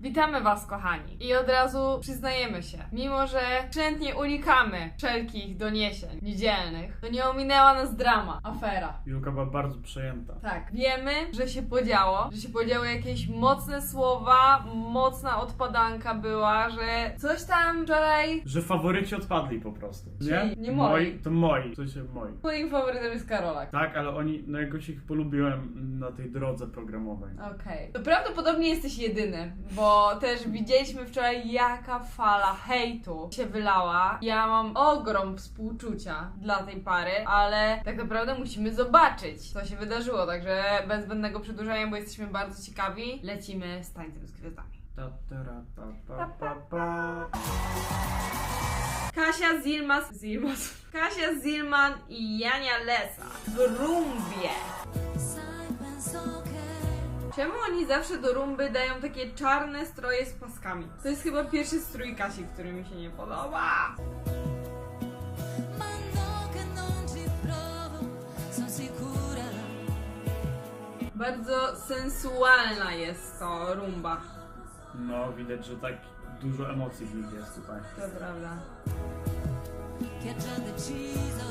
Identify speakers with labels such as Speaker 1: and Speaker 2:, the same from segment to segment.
Speaker 1: Witamy Was, kochani. I od razu przyznajemy się, mimo że chętnie unikamy wszelkich doniesień niedzielnych, to nie ominęła nas drama, afera.
Speaker 2: Julka była bardzo przejęta.
Speaker 1: Tak, wiemy, że się podziało, że się podziały jakieś mocne słowa, mocna odpadanka była, że coś tam wczoraj...
Speaker 2: Że faworyci odpadli po prostu. Nie?
Speaker 1: Czyli nie moi.
Speaker 2: To moi. W sensie moi.
Speaker 1: Moim faworytem jest Karolak.
Speaker 2: Tak, ale oni, no jakoś ich polubiłem na tej drodze programowej.
Speaker 1: Okej. To prawdopodobnie jesteś jedyny, bo też widzieliśmy wczoraj jaka fala hejtu się wylała. Ja mam ogrom współczucia dla tej pary, ale tak naprawdę musimy zobaczyć, co się wydarzyło. Także bez zbędnego przedłużania, bo jesteśmy bardzo ciekawi, lecimy z tańcem z gwiazdami.
Speaker 2: Ta, tara, pa, pa, pa, pa.
Speaker 1: Kasia Zilmas, Zilmas. Kasia Zilman i Jania Lesa w rumbie. Czemu oni zawsze do rumby dają takie czarne stroje z paskami? To jest chyba pierwszy strój Kasi, który mi się nie podoba. Bardzo sensualna jest to rumba.
Speaker 2: No, widać, że tak dużo emocji w nich jest tutaj.
Speaker 1: To prawda.
Speaker 3: Che ha già deciso,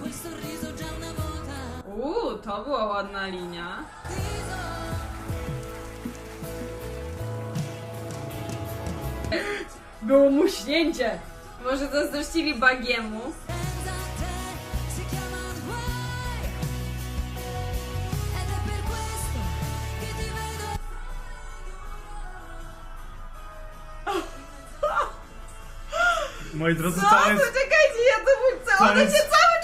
Speaker 3: col sorriso già una volta.
Speaker 1: Uuu, to była ładna linia. Było muśnięcie. Może zazdrościli Bagiemu.
Speaker 2: Moi drodzy,
Speaker 1: Co?
Speaker 2: taniec,
Speaker 1: Poczekajcie, ja to
Speaker 2: Taniec-
Speaker 1: się cały!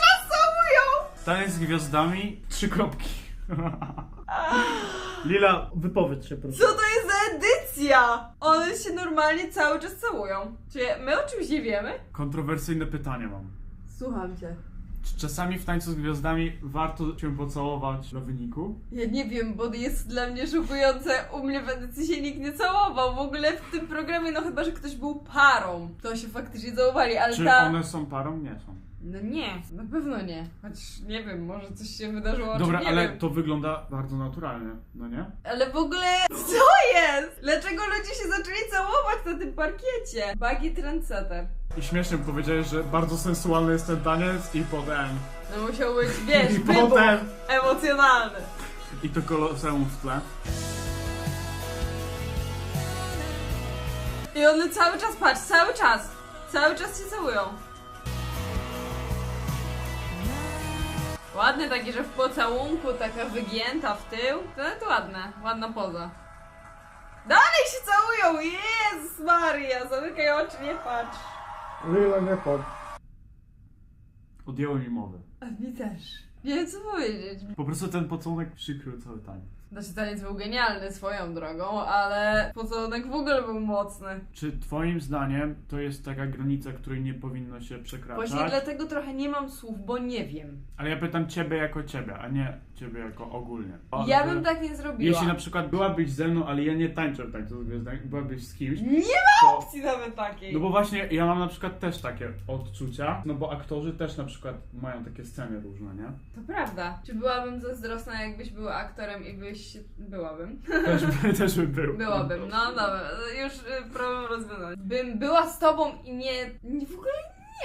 Speaker 2: Taniec z gwiazdami, trzy kropki. Lila, wypowiedz się proszę.
Speaker 1: Co to jest za edycja? One się normalnie cały czas całują. Czy my o czymś nie wiemy?
Speaker 2: Kontrowersyjne pytanie mam.
Speaker 1: Słucham cię.
Speaker 2: Czy czasami w tańcu z gwiazdami warto się pocałować do wyniku?
Speaker 1: Ja nie wiem, bo jest dla mnie szokujące. U mnie w edycji się nikt nie całował. W ogóle w tym programie, no chyba, że ktoś był parą. To się faktycznie całowali, ale
Speaker 2: Czy
Speaker 1: ta...
Speaker 2: one są parą? Nie są.
Speaker 1: No nie, na pewno nie. Choć nie wiem, może coś się wydarzyło,
Speaker 2: Dobra,
Speaker 1: nie
Speaker 2: ale
Speaker 1: wiem.
Speaker 2: to wygląda bardzo naturalnie, no nie?
Speaker 1: Ale w ogóle co jest? Dlaczego ludzie się zaczęli całować na tym parkiecie? Buggy Trendsetter.
Speaker 2: I śmiesznie powiedziałeś, że bardzo sensualny jest ten taniec i potem...
Speaker 1: No musiał być, wiesz,
Speaker 2: I
Speaker 1: wybuch
Speaker 2: potem...
Speaker 1: emocjonalny.
Speaker 2: I to koloseum w tle.
Speaker 1: I one cały czas, patrz, cały czas, cały czas się całują. Ładne takie, że w pocałunku taka wygięta w tył. To nawet ładne, ładna poza. Dalej się całują! Jezus Maria! Zamykaj oczy, nie patrz.
Speaker 2: Lila nie pod. Odjęły mi mowę.
Speaker 1: A mi też. Nie wiem co powiedzieć.
Speaker 2: Po prostu ten pocałunek przykrył cały taniec.
Speaker 1: Znaczy taniec był genialny swoją drogą, ale pocałunek w ogóle był mocny.
Speaker 2: Czy twoim zdaniem to jest taka granica, której nie powinno się przekraczać?
Speaker 1: Właśnie dlatego trochę nie mam słów, bo nie wiem.
Speaker 2: Ale ja pytam ciebie jako ciebie, a nie ciebie jako ogólnie. O,
Speaker 1: Ja bym tak nie zrobiła.
Speaker 2: Jeśli na przykład byłabyś ze mną, ale ja nie tańczę z gwiazdami, byłabyś z kimś,
Speaker 1: Nie
Speaker 2: to...
Speaker 1: opcji nawet takiej.
Speaker 2: No bo właśnie ja mam na przykład też takie odczucia, no bo aktorzy też na przykład mają takie sceny różne, nie?
Speaker 1: To prawda. Czy byłabym zazdrosna, jakbyś była aktorem i byś... Byłabym.
Speaker 2: Też, by, też bym był.
Speaker 1: Byłabym, no dobra, już y, problem rozwiązany. Bym była z tobą i nie... nie w ogóle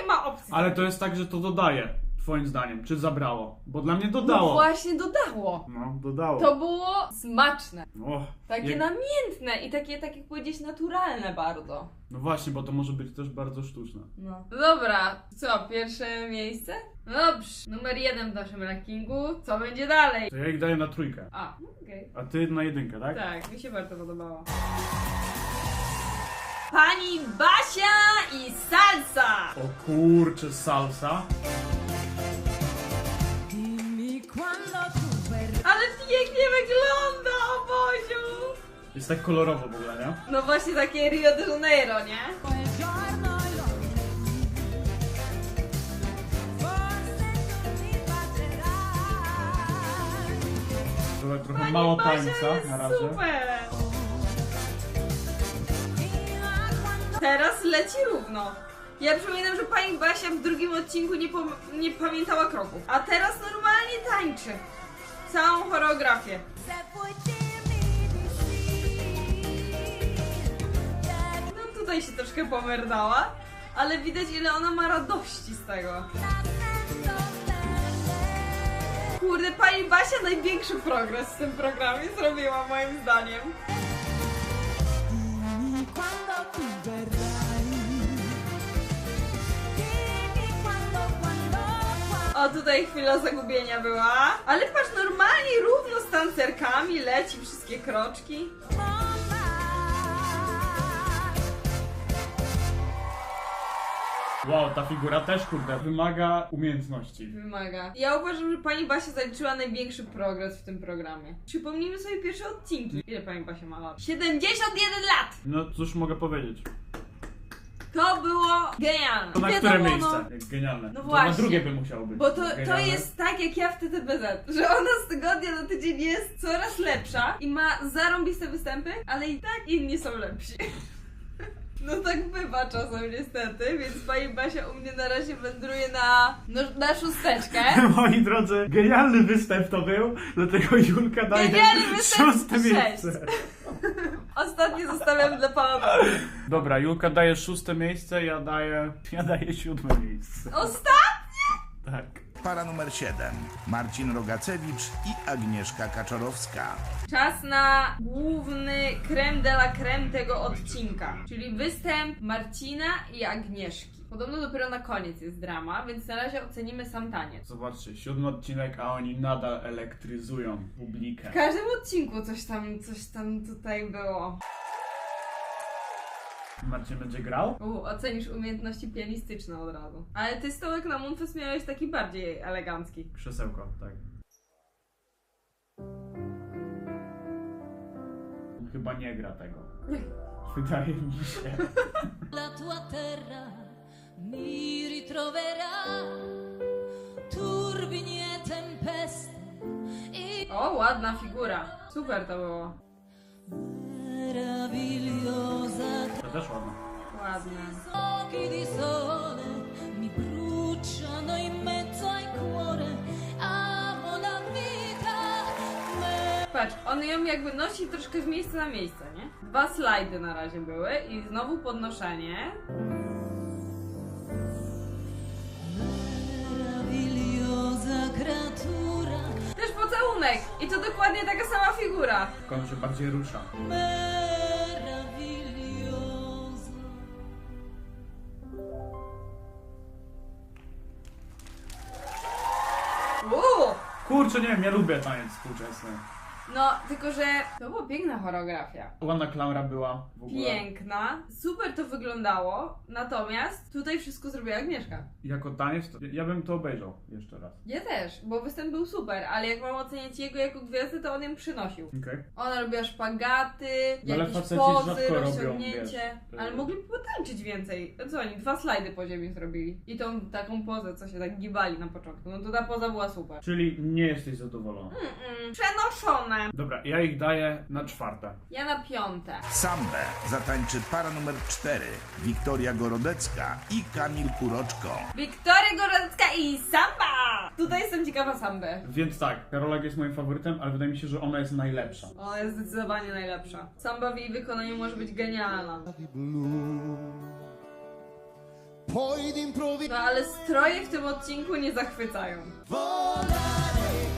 Speaker 1: nie ma opcji.
Speaker 2: Ale to jest tak, że to dodaje, twoim zdaniem, czy zabrało? Bo dla mnie
Speaker 1: No
Speaker 2: dodało.
Speaker 1: właśnie dodało.
Speaker 2: No, dodało.
Speaker 1: To było smaczne.
Speaker 2: O,
Speaker 1: Takie
Speaker 2: jak-
Speaker 1: namiętne i takie, tak jak powiedzieć, naturalne bardzo.
Speaker 2: No właśnie, bo to może być też bardzo sztuczne.
Speaker 1: No. Dobra, co, pierwsze miejsce? No dobrze, numer jeden w naszym rankingu. Co będzie dalej?
Speaker 2: To ja ich daję na trójkę.
Speaker 1: A, no okej.
Speaker 2: A ty na jedynkę, tak?
Speaker 1: Tak, mi się bardzo podobało. Pani Basia i salsa!
Speaker 2: O kurczę, salsa.
Speaker 1: Ale pięknie wygląda, o Boziu!
Speaker 2: Jest tak kolorowo w ogóle, nie?
Speaker 1: No właśnie takie Rio de Janeiro, nie?
Speaker 2: Trochę, trochę
Speaker 1: Pani
Speaker 2: mało
Speaker 1: Basia
Speaker 2: tańca
Speaker 1: jest
Speaker 2: na razie.
Speaker 1: super! Teraz leci równo. Ja przypominam, że pani Basia w drugim odcinku nie, nie pamiętała kroków. A teraz normalnie tańczy. Całą choreografię.
Speaker 3: sì.
Speaker 1: tutaj się troszkę pomerdała, ale widać ile ona ma radości z tego. Kurde, pani Basia największy progres w tym programie zrobiła moim zdaniem. O, tutaj chwila zagubienia była. Ale patrz, normalnie równo z tancerkami leci wszystkie kroczki.
Speaker 2: Wow, ta figura też, kurde, wymaga umiejętności.
Speaker 1: Wymaga. Ja uważam, że pani Basia zaliczyła największy progres w tym programie. Przypomnijmy sobie pierwsze odcinki. Ile pani Basia ma lat? 71 lat!
Speaker 2: No cóż mogę powiedzieć?
Speaker 1: To było genialne.
Speaker 2: To na
Speaker 1: Wiadomo,
Speaker 2: które
Speaker 1: no,
Speaker 2: miejsce? Jak genialne.
Speaker 1: No
Speaker 2: To
Speaker 1: właśnie.
Speaker 2: na drugie by musiało być.
Speaker 1: Bo to, to
Speaker 2: Genialne.
Speaker 1: jest tak jak ja w TTBZ, że ona z tygodnia na tydzień jest coraz lepsza i ma zarąbiste występy, ale i tak inni są lepsi. No tak bywa czasem niestety, więc pani Basia u mnie na razie wędruje na, no, na szósteczkę.
Speaker 2: Moi drodzy, genialny występ to był, dlatego Julka daje
Speaker 1: Genialny występ,
Speaker 2: szóste
Speaker 1: sześć. Ostatnie zostawiam dla pana.
Speaker 2: Dobra, Julka daje szóste miejsce, ja daję, ja daję siódme miejsce.
Speaker 1: Ostatnie?
Speaker 2: Tak.
Speaker 4: Para numer 7. Marcin Rogacewicz i Agnieszka Kaczorowska.
Speaker 1: Czas na główny creme de la creme tego odcinka, czyli występ Marcina i Agnieszki. Podobno dopiero na koniec jest drama, więc na razie ocenimy sam taniec.
Speaker 2: Zobaczcie, siódmy odcinek, a oni nadal elektryzują publikę.
Speaker 1: W każdym odcinku coś tam, coś tam tutaj było.
Speaker 2: Marcin będzie grał?
Speaker 1: U, ocenisz umiejętności pianistyczne od razu. Ale ty stołek na Moonfest miałeś taki bardziej elegancki.
Speaker 2: Krzesełko, tak. On chyba nie gra tego. Wydaje mi się.
Speaker 3: Mi ritroverà. Turbini e tempeste. E
Speaker 1: O, ładna figura. Super to było.
Speaker 3: meravigliosa
Speaker 2: To też ładne.
Speaker 1: Ładne.
Speaker 3: occhi di sole mi bruciano in mezzo al cuore. Amo la vita. Me-
Speaker 1: Patrz, on ją jakby nosi troszkę z miejsca na miejsce, nie? Dwa slajdy na razie były i znowu podnoszenie.
Speaker 3: Creatura.
Speaker 1: Też pocałunek! I to dokładnie taka sama figura.
Speaker 2: Tylko on się bardziej rusza.
Speaker 3: Meravigliosa.
Speaker 1: Uuu!
Speaker 2: Kurczę, nie wiem, ja lubię taniec współczesny.
Speaker 1: No, tylko że to była piękna choreografia.
Speaker 2: Ładna klamra była w ogóle.
Speaker 1: Piękna, super to wyglądało, natomiast tutaj wszystko zrobiła Agnieszka.
Speaker 2: Jako taniec, to ja bym to obejrzał jeszcze raz.
Speaker 1: Ja też, bo występ był super, ale jak mam oceniać jego jako gwiazdę, to on ją przynosił.
Speaker 2: Okej.
Speaker 1: Ona robiła szpagaty,
Speaker 2: No ale
Speaker 1: jakieś
Speaker 2: faceci
Speaker 1: pozy,
Speaker 2: rzadko robią,
Speaker 1: rozciągnięcie.
Speaker 2: wiesz,
Speaker 1: ale
Speaker 2: y-
Speaker 1: mogliby potańczyć więcej. A Co oni? Dwa slajdy po ziemi zrobili. I tą taką pozę, co się tak gibali na początku. No to ta poza była super.
Speaker 2: Czyli nie jesteś zadowolona.
Speaker 1: Mm-mm. Przenoszone.
Speaker 2: Dobra, ja ich daję na czwarte.
Speaker 1: Ja na piąte.
Speaker 4: Sambę zatańczy para numer 4. Wiktoria Gorodecka i Kamil Kuroczko.
Speaker 1: Wiktoria Gorodecka i Samba! Tutaj jestem ciekawa Sambę.
Speaker 2: Więc tak, Karolak jest moim faworytem, ale wydaje mi się, że ona jest najlepsza.
Speaker 1: Ona jest zdecydowanie najlepsza. Samba w jej wykonaniu może być genialna. No ale stroje w tym odcinku nie zachwycają.
Speaker 5: volare.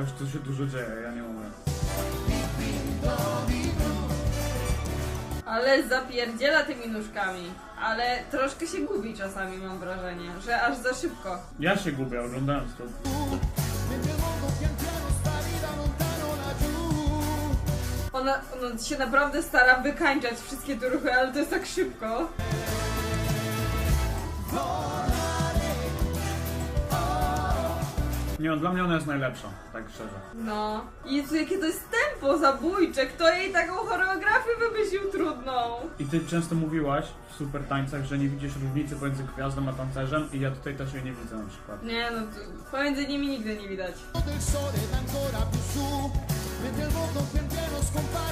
Speaker 2: A już tu się dużo dzieje, ja nie umiem.
Speaker 1: Ale zapierdziela tymi nóżkami. Ale troszkę się gubi czasami, mam wrażenie, że aż za szybko.
Speaker 2: Ja się gubię oglądając to.
Speaker 1: Ona, ona się naprawdę stara wykańczać wszystkie te ruchy, ale to jest tak szybko.
Speaker 2: Nie, dla mnie ona jest najlepsza, tak szczerze.
Speaker 1: No. Jezu, jakie to jest tempo zabójcze. Kto jej taką choreografię wymyślił trudną?
Speaker 2: I ty często mówiłaś w super tańcach, że nie widzisz różnicy pomiędzy gwiazdą a tancerzem i ja tutaj też jej nie widzę na przykład.
Speaker 1: Nie, no to pomiędzy nimi nigdy nie widać.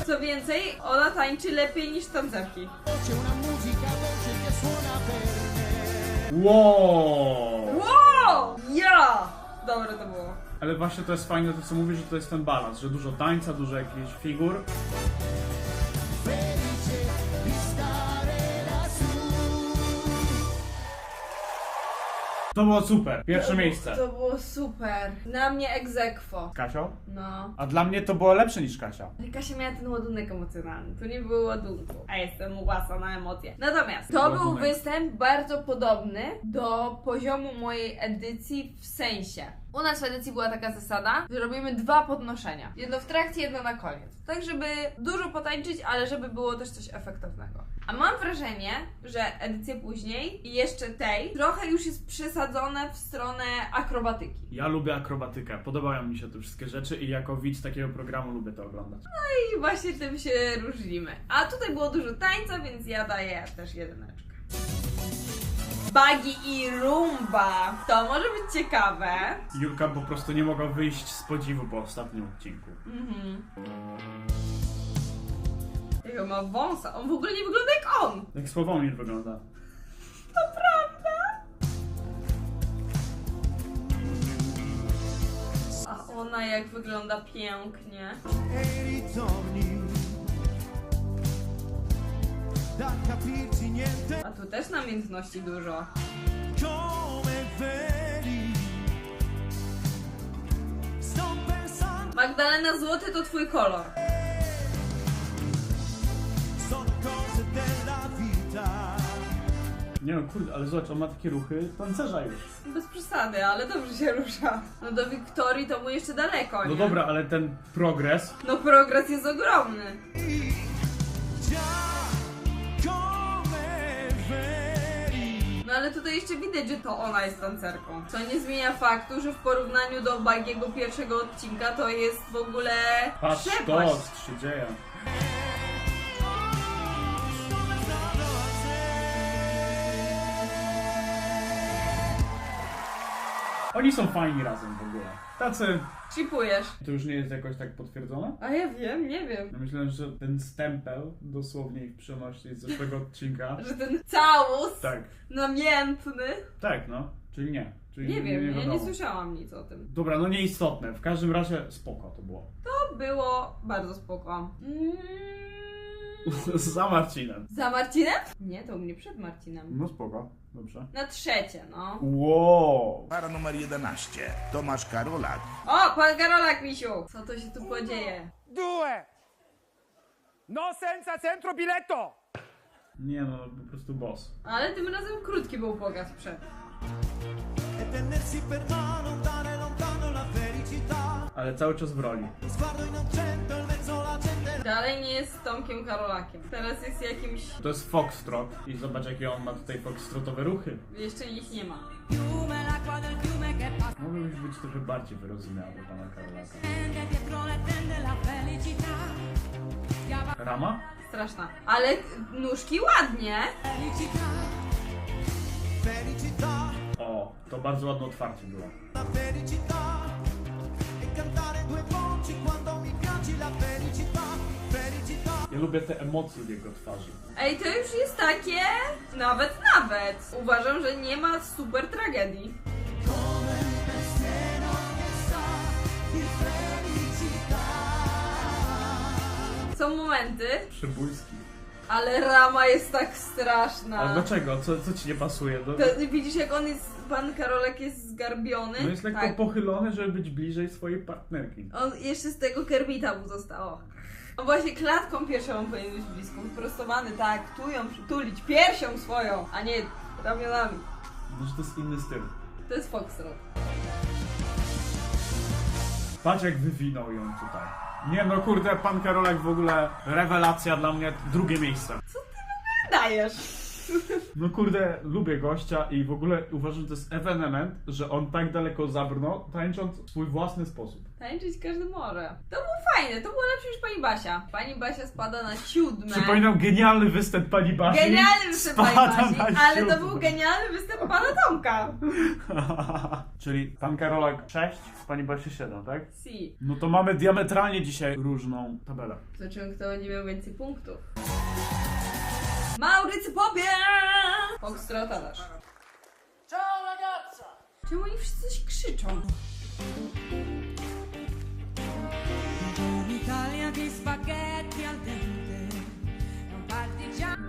Speaker 1: Co więcej, ona tańczy lepiej niż tancerki.
Speaker 2: Wow!
Speaker 1: Wow! Ja! Dobre to było.
Speaker 2: Ale właśnie to jest fajne to co mówisz, że to jest ten balans, że dużo tańca, dużo jakichś figur. To było super. Pierwsze miejsce.
Speaker 1: To było super. Na mnie egzekwo.
Speaker 2: Kasio?
Speaker 1: No.
Speaker 2: A dla mnie to było lepsze niż Kasia.
Speaker 1: Ale Kasia miała ten ładunek emocjonalny. Tu nie było ładunku. A jestem łasa na emocje. Natomiast to był
Speaker 2: Ładunek.
Speaker 1: występ bardzo podobny do poziomu mojej edycji w sensie. U nas w edycji była taka zasada, że robimy dwa podnoszenia. Jedno w trakcie, jedno na koniec. Tak, żeby dużo potańczyć, ale żeby było też coś efektownego. A mam wrażenie, że edycje później i jeszcze tej trochę już jest przesadzone w stronę akrobatyki.
Speaker 2: Ja lubię akrobatykę, podobają mi się te wszystkie rzeczy i jako widz takiego programu lubię to oglądać.
Speaker 1: I właśnie tym się różnimy. A tutaj było dużo tańca, więc ja daję też jedyneczkę. Bagi i rumba. To może być ciekawe.
Speaker 2: Julka po prostu nie mogła wyjść z podziwu po ostatnim odcinku.
Speaker 1: Mhm. Jego ma wąsa. On w ogóle nie wygląda jak on.
Speaker 2: Jak Sławomir wygląda.
Speaker 1: To prawda. A ona jak wygląda pięknie. A tu też namiętności dużo. Magdalena Złoty to twój kolor.
Speaker 2: Nie no, kurde, ale zobacz, on ma takie ruchy tancerza już.
Speaker 1: Bez przesady, ale dobrze się rusza. No do Wiktorii to mu jeszcze daleko, nie?
Speaker 2: No dobra, ale ten progres,
Speaker 1: No progres jest ogromny. No ale tutaj jeszcze widać, że to ona jest tancerką. Co nie zmienia faktu, że w porównaniu do Bagiego pierwszego odcinka to jest w ogóle
Speaker 2: patrz to,
Speaker 1: przepaść.
Speaker 2: co się dzieje. Oni są fajni razem w ogóle. Tacy.
Speaker 1: Chipujesz.
Speaker 2: To już nie jest jakoś tak potwierdzone?
Speaker 1: A ja wiem, nie wiem.
Speaker 2: Ja myślę, że ten stempel, dosłownie ich przenosi z zeszłego odcinka.
Speaker 1: Że ten całus
Speaker 2: Tak,
Speaker 1: namiętny.
Speaker 2: tak, no. Czyli nie. Czyli
Speaker 1: Nie wiem, ja nie słyszałam nic o tym.
Speaker 2: Dobra, no nieistotne. W każdym razie spoko to było.
Speaker 1: To było bardzo spoko. Mm.
Speaker 2: Za Marcinem.
Speaker 1: Za Marcinem? Nie, to u mnie przed Marcinem.
Speaker 2: No spoko, dobrze.
Speaker 1: Na trzecie, no.
Speaker 2: Wow!
Speaker 4: Para numer 11. Tomasz Karolak.
Speaker 1: O, pan Karolak, misiu! Co to się tu podzieje?
Speaker 6: due, no senza centro biletto.
Speaker 2: Nie no, po prostu boss.
Speaker 1: Ale tym razem krótki był pokaz przed.
Speaker 5: e tenersi per mano andare lontano la felicità
Speaker 2: Ale cały czas w roli.
Speaker 5: lo sguardo innocente
Speaker 1: Dalej nie jest Tomkiem Karolakiem. Teraz jest jakimś...
Speaker 2: To jest Foxtrot i zobacz jakie on ma tutaj foxtrotowe ruchy.
Speaker 1: Jeszcze ich nie ma.
Speaker 2: Mogłybyś być trochę bardziej wyrozumiałe do pana Karolaka. Rama?
Speaker 1: Straszna. Ale nóżki ładnie.
Speaker 2: O, to bardzo ładne otwarcie było. Ja lubię te emocje w jego twarzy.
Speaker 1: Ej, to już jest takie... Nawet, nawet. Uważam, że nie ma super tragedii. Są momenty,
Speaker 2: Przybójski.
Speaker 1: ale rama jest tak straszna.
Speaker 2: Ale dlaczego? Co, co ci nie pasuje? Do...
Speaker 1: To, widzisz jak on jest, pan Karolek jest zgarbiony?
Speaker 2: No jest lekko
Speaker 1: tak.
Speaker 2: pochylony, żeby być bliżej swojej partnerki.
Speaker 1: On jeszcze z tego Kerbita mu zostało. On właśnie klatką pierwszą powinien być blisko, wyprostowany, tak, tu ją przytulić, piersią swoją, a nie ramionami.
Speaker 2: Może to jest inny styl.
Speaker 1: To jest Foxtrot.
Speaker 2: Patrz jak wywinął ją tutaj. Nie no kurde, pan Karolek w ogóle rewelacja dla mnie, drugie miejsce.
Speaker 1: Dajesz!
Speaker 2: No kurde, lubię gościa i w ogóle uważam, że to jest ewenement, że on tak daleko zabrnął, tańcząc w swój własny sposób.
Speaker 1: Tańczyć każdy może. To było fajne, to było lepsze niż pani Basia. Pani Basia spada na siódme.
Speaker 2: Przypominam genialny występ pani Basi.
Speaker 1: Genialny występ pani
Speaker 2: Spada
Speaker 1: Basi,
Speaker 2: na
Speaker 1: ale to
Speaker 2: siódme.
Speaker 1: był genialny występ pana Tomka.
Speaker 2: Czyli pan Karolak 6, pani Basia 7, tak?
Speaker 1: Si.
Speaker 2: No to mamy diametralnie dzisiaj różną tabelę.
Speaker 1: Zobaczymy, kto będzie miał więcej punktów. Maurycy Popie! Foxtrota dasz.
Speaker 6: Ciao ragazza.
Speaker 1: Czemu oni wszyscy coś krzyczą?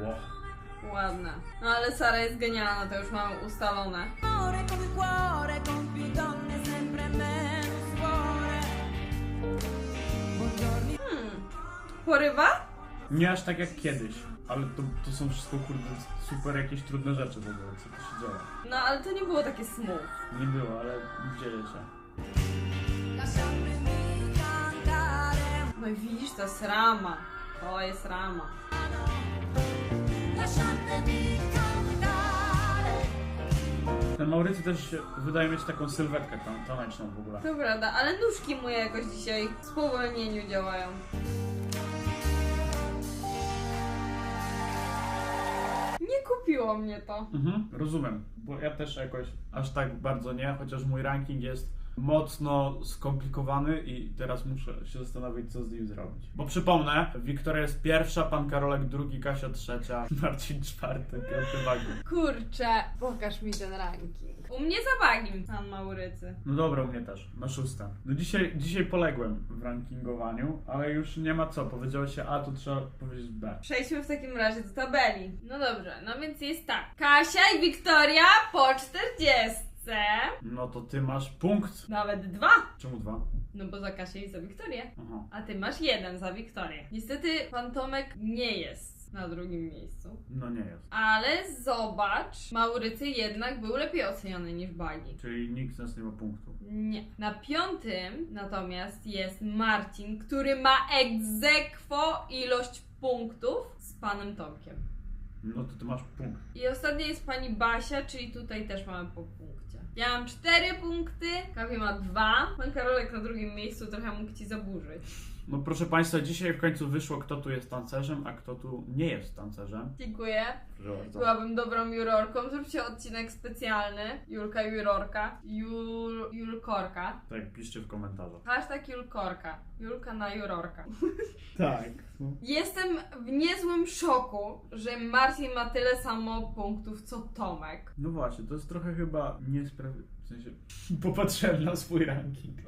Speaker 2: Ło.
Speaker 1: Ładne. No ale Sara jest genialna, to już mam ustalone. Hmm. Porywa?
Speaker 2: Nie aż tak jak kiedyś, ale to, to są wszystko kurde super jakieś trudne rzeczy w ogóle, co tu się dzieje.
Speaker 1: No ale to nie było takie smooth.
Speaker 2: Nie było, ale dzieje się.
Speaker 1: No i widzisz, to jest rama. To jest rama.
Speaker 2: Ten Maurycy też wydaje mieć taką sylwetkę tam, taneczną w ogóle.
Speaker 1: To prawda, ale nóżki mu jakoś dzisiaj w spowolnieniu działają. Nie kupiło mnie to.
Speaker 2: Mhm, rozumiem, bo ja też jakoś aż tak bardzo nie, chociaż mój ranking jest mocno skomplikowany i teraz muszę się zastanowić, co z nim zrobić. Bo przypomnę, Wiktoria jest pierwsza, pan Karolek drugi, Kasia trzecia, Marcin czwarty, piąty wagon.
Speaker 1: Kurczę, pokaż mi ten ranking. U mnie za wagim, pan Maurycy.
Speaker 2: No dobra, u mnie też, na szóste. No dzisiaj, dzisiaj poległem w rankingowaniu, ale już nie ma co, powiedziałeś się A, to trzeba powiedzieć B.
Speaker 1: Przejdźmy w takim razie do tabeli. No dobrze, no więc jest tak. Kasia i Wiktoria po 40.
Speaker 2: No to ty masz punkt.
Speaker 1: Nawet dwa.
Speaker 2: Czemu dwa?
Speaker 1: No bo za Kasię i za Wiktorię.
Speaker 2: Aha.
Speaker 1: A ty masz jeden za Wiktorię. Niestety pan Tomek nie jest na drugim miejscu.
Speaker 2: No nie jest.
Speaker 1: Ale zobacz, Maurycy jednak był lepiej oceniony niż Bagi.
Speaker 2: Czyli nikt z nas nie ma punktu.
Speaker 1: Nie. Na piątym natomiast jest Marcin, który ma egzekwo ilość punktów z panem Tomkiem.
Speaker 2: No to ty masz punkt.
Speaker 1: I ostatnia jest pani Basia, czyli tutaj też mamy po punkcie. Ja mam 4 punkty, Kawie ma 2. Pan Karolek na drugim miejscu trochę mógł ci zaburzyć.
Speaker 2: No proszę Państwa, dzisiaj w końcu wyszło, kto tu jest tancerzem, a kto tu nie jest tancerzem.
Speaker 1: Dziękuję.
Speaker 2: Proszę bardzo.
Speaker 1: Byłabym dobrą jurorką. Zróbcie odcinek specjalny. Julka jurorka. Jul... Julkorka.
Speaker 2: Tak, piszcie w komentarzach.
Speaker 1: Hashtag Julkorka. Julka na jurorka.
Speaker 2: Tak.
Speaker 1: Jestem w niezłym szoku, że Marcin ma tyle samo punktów co Tomek.
Speaker 2: no właśnie, to jest trochę chyba niesprawiedliwe. Sensie, popatrzyłem na swój ranking.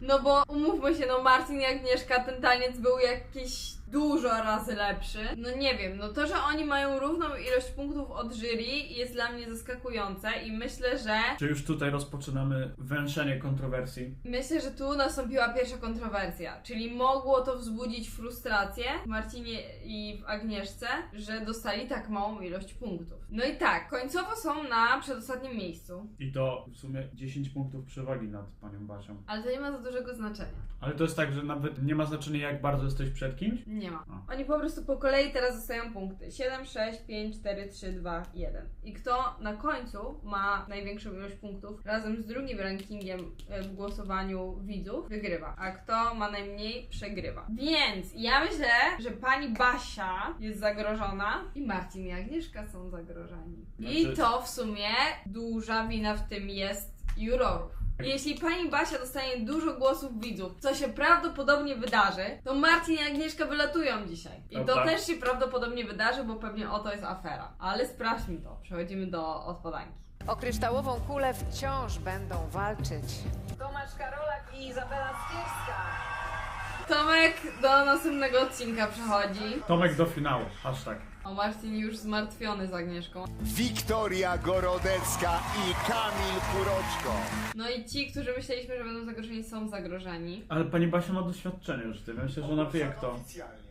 Speaker 1: No bo umówmy się, no Marcin i Agnieszka, ten taniec był jakiś dużo razy lepszy. No nie wiem, no to, że oni mają równą ilość punktów od jury jest dla mnie zaskakujące i myślę, że
Speaker 2: Czy już tutaj rozpoczynamy węszenie kontrowersji?
Speaker 1: Myślę, że tu nastąpiła pierwsza kontrowersja, czyli mogło to wzbudzić frustrację w Marcinie i w Agnieszce, że dostali tak małą ilość punktów. No i tak, końcowo są na przedostatnim miejscu,
Speaker 2: I to w sumie 10 punktów przewagi nad panią Basią.
Speaker 1: ale to nie ma za dużego znaczenia.
Speaker 2: Ale to jest tak, że nawet nie ma znaczenia jak bardzo jesteś przed kimś?
Speaker 1: Nie ma.
Speaker 2: A.
Speaker 1: Oni po prostu po kolei teraz dostają punkty. 7, 6, 5, 4, 3, 2, 1. I kto na końcu ma największą ilość punktów razem z drugim rankingiem w głosowaniu widzów, wygrywa. A kto ma najmniej, przegrywa. Więc ja myślę, że pani Basia jest zagrożona i Marcin i Agnieszka są zagrożeni. I
Speaker 2: Znaczy-
Speaker 1: to w sumie duża wina w tym jest jurorów. Jeśli pani Basia dostanie dużo głosów widzów, co się prawdopodobnie wydarzy, to Marcin i Agnieszka wylatują dzisiaj. I to
Speaker 2: Dobra.
Speaker 1: też się prawdopodobnie wydarzy, bo pewnie oto jest afera. Ale sprawdźmy to. Przechodzimy do odpodanki.
Speaker 7: O kryształową kulę wciąż będą walczyć Tomasz Karolak i Izabela Stierska.
Speaker 1: Tomek do następnego odcinka przechodzi.
Speaker 2: Tomek do finału, hashtag.
Speaker 1: O Marcin już zmartwiony z Agnieszką.
Speaker 8: Wiktoria Gorodecka i Kamil Kuroczko.
Speaker 1: No i ci, którzy myśleliśmy, że będą zagrożeni, są zagrożeni.
Speaker 2: Ale pani Basia ma doświadczenie już w tym. Myślę, że ona wie jak to
Speaker 8: Oficjalnie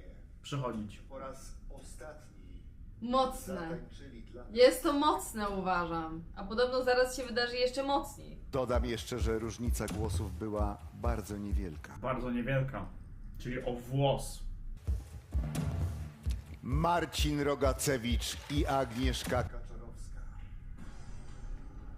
Speaker 2: przechodzić.
Speaker 8: po raz ostatni
Speaker 1: Mocne.
Speaker 8: zatańczyli dla...
Speaker 1: Jest to mocne, uważam. A podobno zaraz się wydarzy jeszcze mocniej.
Speaker 8: Dodam jeszcze, że różnica głosów była bardzo niewielka.
Speaker 2: Bardzo niewielka. Czyli o włos.
Speaker 8: Marcin Rogacewicz i Agnieszka Kaczorowska.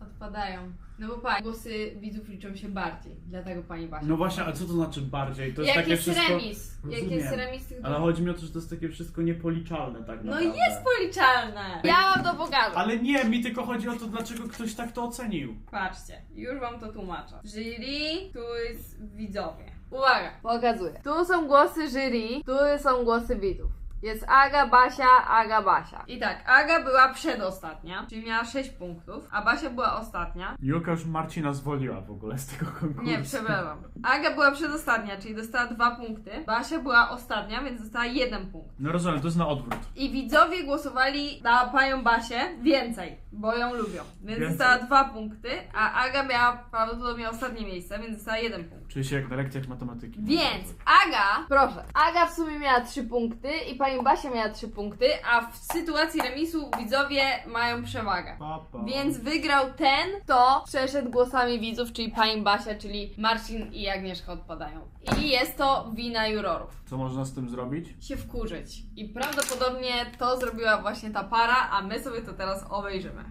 Speaker 1: Odpadają. No bo pani, głosy widzów liczą się bardziej, dlatego pani Basia.
Speaker 2: No właśnie, a co to znaczy bardziej? To jest
Speaker 1: Jak
Speaker 2: takie
Speaker 1: jest
Speaker 2: wszystko...
Speaker 1: remis? Jak
Speaker 2: Rozumiem.
Speaker 1: jest remis tych
Speaker 2: Ale
Speaker 1: dwóch?
Speaker 2: chodzi mi o to, że to jest takie wszystko niepoliczalne tak
Speaker 1: No
Speaker 2: naprawdę.
Speaker 1: jest policzalne! Ja wam to pokażę.
Speaker 2: Ale nie, mi tylko chodzi o to, dlaczego ktoś tak to ocenił.
Speaker 1: Patrzcie, już wam to tłumaczę. Jury, tu jest widzowie. Uwaga, pokazuję. Tu są głosy jury, tu są głosy widzów. Jest Aga, Basia, Aga, Basia. I tak, Aga była przedostatnia, czyli miała 6 punktów, a Basia była ostatnia.
Speaker 2: Julka już Marcina zwolniła w ogóle z tego konkursu.
Speaker 1: Nie, przepraszam. Aga była przedostatnia, czyli dostała 2 punkty. Basia była ostatnia, więc dostała 1 punkt.
Speaker 2: No rozumiem, to jest na odwrót.
Speaker 1: I widzowie głosowali na panią Basię więcej, bo ją lubią. Więc
Speaker 2: Więcej.
Speaker 1: dostała 2 punkty, a Aga miała prawdopodobnie ostatnie miejsce, więc dostała 1 punkt.
Speaker 2: Czyli się jak na lekcjach matematyki.
Speaker 1: Więc Aga, proszę, Aga w sumie miała 3 punkty i pani Basia miała 3 punkty, a w sytuacji remisu widzowie mają przewagę.
Speaker 2: Pa, pa.
Speaker 1: Więc wygrał ten, kto przeszedł głosami widzów, czyli pani Basia, czyli Marcin i Agnieszka odpadają. I jest to wina jurorów.
Speaker 2: Co można z tym zrobić?
Speaker 1: Się wkurzyć. I prawdopodobnie to zrobiła właśnie ta para, a my sobie to teraz obejrzymy.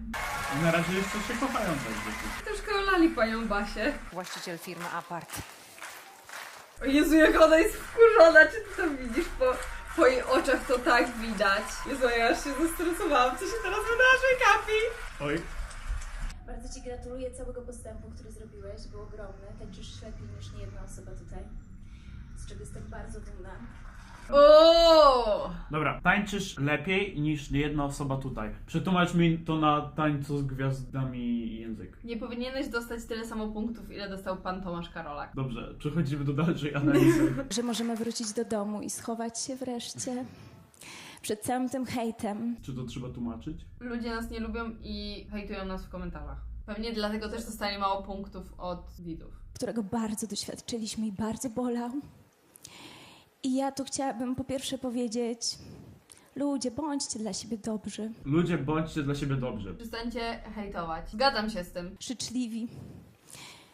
Speaker 2: I na razie jeszcze się kochają tak dosyć.
Speaker 1: Troszkę olali panią Basię.
Speaker 7: Właściciel firmy Apart.
Speaker 1: O Jezu, jak ona jest wkurzona, czy ty to widzisz po, po jej oczach, to tak widać. Jezu, ja aż się zestresowałam, co się teraz wydarzy, Kapi?
Speaker 2: Oj,
Speaker 9: Bardzo Ci gratuluję całego postępu, który zrobiłeś. Był ogromny. Tańczysz lepiej niż nie jedna osoba tutaj. Z czego jestem bardzo dumna.
Speaker 1: O!
Speaker 2: dobra. Tańczysz lepiej niż jedna osoba tutaj. Przetłumacz mi to na tańcu z gwiazdami język.
Speaker 1: Nie powinieneś dostać tyle samo punktów, ile dostał pan Tomasz Karolak.
Speaker 2: Dobrze, przechodzimy do dalszej analizy.
Speaker 9: Że możemy wrócić do domu i schować się wreszcie przed całym tym hejtem.
Speaker 2: Czy to trzeba tłumaczyć?
Speaker 1: Ludzie nas nie lubią i hejtują nas w komentarzach. Pewnie dlatego też dostali mało punktów od widzów.
Speaker 9: którego bardzo doświadczyliśmy i bardzo bolał. I ja tu chciałabym po pierwsze powiedzieć, ludzie, bądźcie dla siebie dobrzy,
Speaker 2: Ludzie, bądźcie dla siebie dobrzy.
Speaker 1: Przestańcie hejtować. Zgadzam się z tym.
Speaker 9: życzliwi.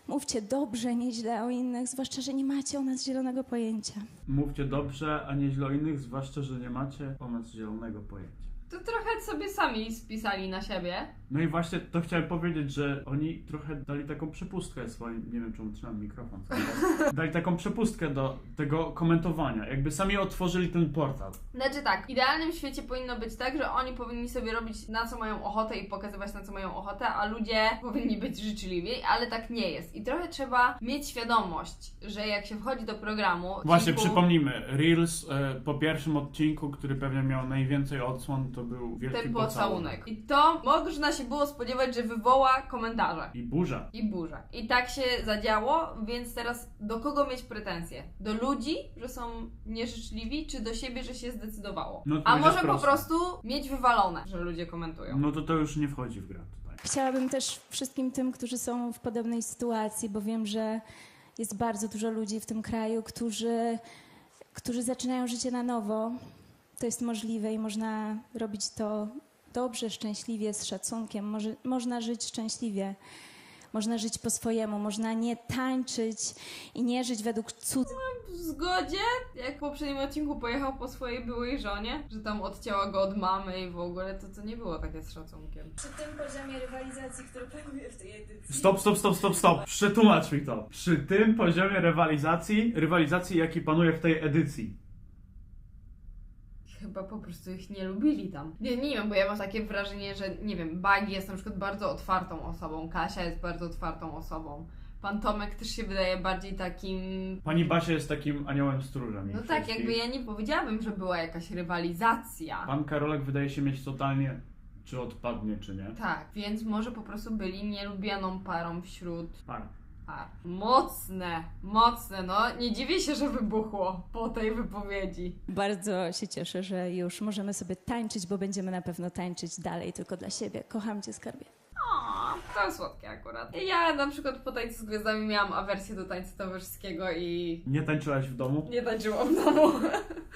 Speaker 9: Mówcie dobrze, nie źle o innych, zwłaszcza, że nie macie o nas zielonego pojęcia.
Speaker 2: Mówcie dobrze, a nie źle o innych, zwłaszcza, że nie macie o nas zielonego pojęcia.
Speaker 1: To trochę sobie sami spisali na siebie.
Speaker 2: No i właśnie to chciałem powiedzieć, że oni trochę dali taką przepustkę swoim, nie wiem czemu trzymam mikrofon, dali taką przepustkę do tego komentowania, jakby sami otworzyli ten portal.
Speaker 1: Znaczy tak, w idealnym świecie powinno być tak, że oni powinni sobie robić na co mają ochotę i pokazywać na co mają ochotę, a ludzie powinni być życzliwi, ale tak nie jest. I trochę trzeba mieć świadomość, że jak się wchodzi do programu.
Speaker 2: Właśnie przypomnijmy, Reels e, po pierwszym odcinku, który pewnie miał najwięcej odsłon, to był wielki
Speaker 1: ten
Speaker 2: pocałunek.
Speaker 1: pocałunek. I to można się było spodziewać, że wywoła komentarze.
Speaker 2: I burza.
Speaker 1: I burza. I tak się zadziało, więc teraz do kogo mieć pretensje? Do ludzi, że są nieżyczliwi, czy do siebie, że się zdecydowało?
Speaker 2: No,
Speaker 1: A może po prostu mieć wywalone, że ludzie komentują.
Speaker 2: No to to już nie wchodzi w grę tutaj.
Speaker 9: Chciałabym też wszystkim tym, którzy są w podobnej sytuacji, bo wiem, że jest bardzo dużo ludzi w tym kraju, którzy, którzy zaczynają życie na nowo. To jest możliwe i można robić to dobrze, szczęśliwie, z szacunkiem. Może, można żyć szczęśliwie. Można żyć po swojemu, można nie tańczyć i nie żyć według cudzych
Speaker 1: W zgodzie, jak w poprzednim odcinku pojechał po swojej byłej żonie, że tam odcięła go od mamy i w ogóle, to to nie było takie z szacunkiem.
Speaker 9: Przy tym poziomie rywalizacji, który panuje w tej edycji.
Speaker 2: Stop, stop, stop, stop, stop. Przetłumacz mi to. Przy tym poziomie rywalizacji, rywalizacji jaki panuje w tej edycji.
Speaker 1: Chyba po prostu ich nie lubili tam. Nie, nie wiem, bo ja mam takie wrażenie, że nie wiem, Bagi jest na przykład bardzo otwartą osobą, Kasia jest bardzo otwartą osobą. Pan Tomek też się wydaje bardziej takim.
Speaker 2: Pani Basia jest takim aniołem stróżem.
Speaker 1: No tak,
Speaker 2: wszystkich.
Speaker 1: jakby ja nie powiedziałabym, że była jakaś rywalizacja.
Speaker 2: Pan Karolek wydaje się mieć totalnie, czy odpadnie, czy nie.
Speaker 1: Tak, więc może po prostu byli nielubianą parą wśród
Speaker 2: Tak.
Speaker 1: Mocne, mocne, no. Nie dziwię się, że wybuchło po tej wypowiedzi.
Speaker 9: Bardzo się cieszę, że już możemy sobie tańczyć, bo będziemy na pewno tańczyć dalej tylko dla siebie. Kocham cię, skarbie.
Speaker 1: O, to słodkie akurat. Ja na przykład po tańcu z gwiazdami miałam awersję do tańca towarzyskiego i
Speaker 2: Nie tańczyłaś w domu?
Speaker 1: nie tańczyłam w domu.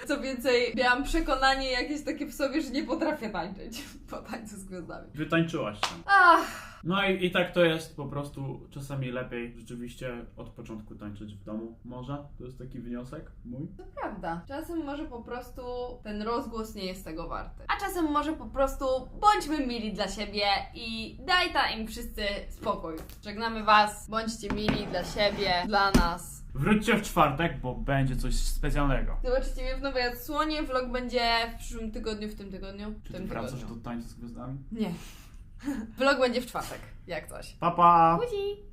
Speaker 1: Co więcej, miałam przekonanie jakieś takie w sobie, że nie potrafię tańczyć po tańcu z gwiazdami.
Speaker 2: Wytańczyłaś tam.
Speaker 1: Ach,
Speaker 2: No i, i tak to jest po prostu czasami lepiej rzeczywiście od początku tańczyć w domu. Może? To jest taki wniosek mój.
Speaker 1: to prawda. Czasem może po prostu ten rozgłos nie jest tego warty. A czasem może po prostu bądźmy mili dla siebie i daj ta im wszyscy spokój. Żegnamy Was, bądźcie mili dla siebie, dla nas.
Speaker 2: Wróćcie w czwartek, bo będzie coś specjalnego.
Speaker 1: Zobaczycie mnie w nowej odsłonie. Vlog będzie w przyszłym tygodniu, w tym tygodniu. W
Speaker 2: Czy
Speaker 1: tym
Speaker 2: ty wracasz
Speaker 1: tygodniu.
Speaker 2: do tańca z gwiazdami?
Speaker 1: Nie. Vlog będzie w czwartek, jak coś.
Speaker 2: Pa, pa!
Speaker 1: Buzi!